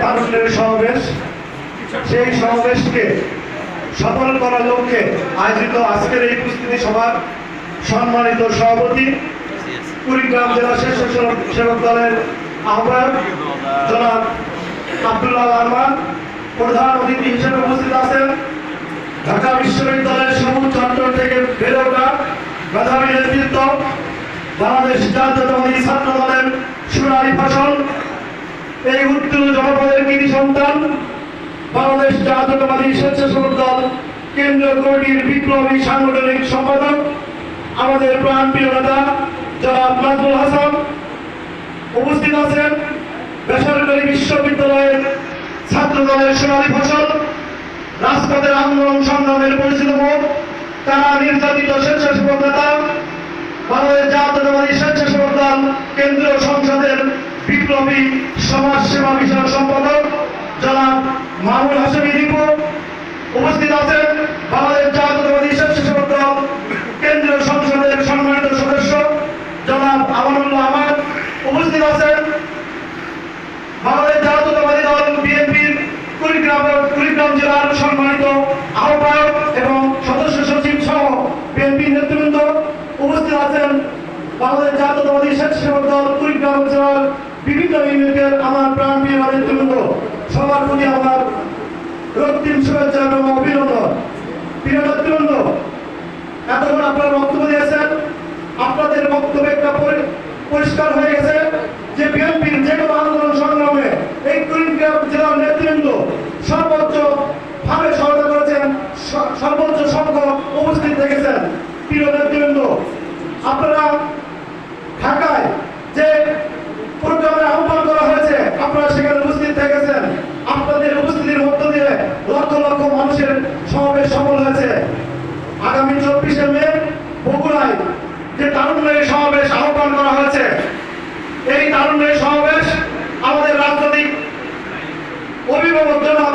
তারুণ্যের সমাবেশ, সেই সমাবেশকে সফল করার লক্ষ্যে আয়োজিত আজকের এই প্রস্তুতি সভার সম্মানিত সভাপতি, কুড়িগ্রাম জেলা স্বেচ্ছাসেবক সেবক দলের আহ্বায়ক জনাব আব্দুল্লাহ আরমান, প্রধান অতিথি হিসেবে উপস্থিত আছেন ঢাকা বিশ্ববিদ্যালয়ের সবুজ চত্বর থেকে ওঠা মেধাবী নেতৃত্ব, বাংলাদেশ জাতীয়তাবাদী ছাত্র দলের সোনালী ফসল এই উত্তর জনপদের কৃতি সন্তান, বাংলাদেশ জাতীয়তাবাদী স্বেচ্ছাসেবক দল, কেন্দ্রীয় কমিটির বিপ্লবী সাংগঠনিক সম্পাদক, আমাদের প্রাণ প্রিয় নেতা, জনাব নাজমুল হাসান। উপস্থিত আছেন বেসরকারি বিশ্ববিদ্যালয়ের ছাত্র দলের সোনালী ফসল, রাজপথের আন্দোলন সংগ্রামের পরিচিত মুখ তারা নির্যাতিত স্বেচ্ছাসেবক নেতা, বাংলাদেশ জাতীয়তাবাদী স্বেচ্ছাসেবক দল, কেন্দ্রীয় সংসদের বিপ্লবী সমাজ সেবা বিষয়ক সম্পাদক জনাব মাহমুদ হাসেমি দীপু উপস্থিত আছেন বাংলাদেশ জাতীয়তাবাদী স্বেচ্ছাসেবক কেন্দ্রীয় সংসদের সম্মানিত সদস্য জনাব আমানুল্লাহ আহমদ। উপস্থিত আছেন বাংলাদেশ জাতীয়তাবাদী দল বিএনপির কুড়িগ্রাম কুড়িগ্রাম জেলার সম্মানিত আহ্বায়ক এবং সদস্য সচিব সহ বিএনপি নেতৃবৃন্দ। উপস্থিত আছেন বাংলাদেশ জাতীয়তাবাদী স্বেচ্ছাসেবক দল কুড়িগ্রাম জেলার বিভিন্ন ইউনিটের আমার প্রাণপ্রিয় নেতৃবৃন্দ সবার প্রতি আমার রক্তিম শুভেচ্ছা এবং অভিনন্দন। প্রিয় নেতৃবৃন্দ, এতক্ষণ আপনারা বক্তব্য দিয়েছেন। আপনাদের বক্তব্য একটা পরি- পরিষ্কার হয়ে গেছে যে বিএনপির যে কোনো আন্দোলন সংগ্রামে এই কুড়িগ্রাম জেলার নেতৃবৃন্দ সর্বোচ্চ ভাবে সহায়তা করেছেন সর্বোচ্চ সংখ্যক উপস্থিত থেকেছেন প্রিয় নেতৃবৃন্দ, আপনারা ঢাকায় যে প্রোগ্রামের আহ্বান করা হয়েছে আপনারা সেখানে উপস্থিত থেকেছেন আপনাদের উপস্থিতির মধ্য দিয়ে লক্ষ লক্ষ মানুষের হয়েছে। আগামী চব্বিশে মে বগুড়ায় যে তারুণ্যের সমাবেশ আহ্বান করা হয়েছে, এই তারুণ্যের সমাবেশ আমাদের রাজনৈতিক অভিভাবক জনাব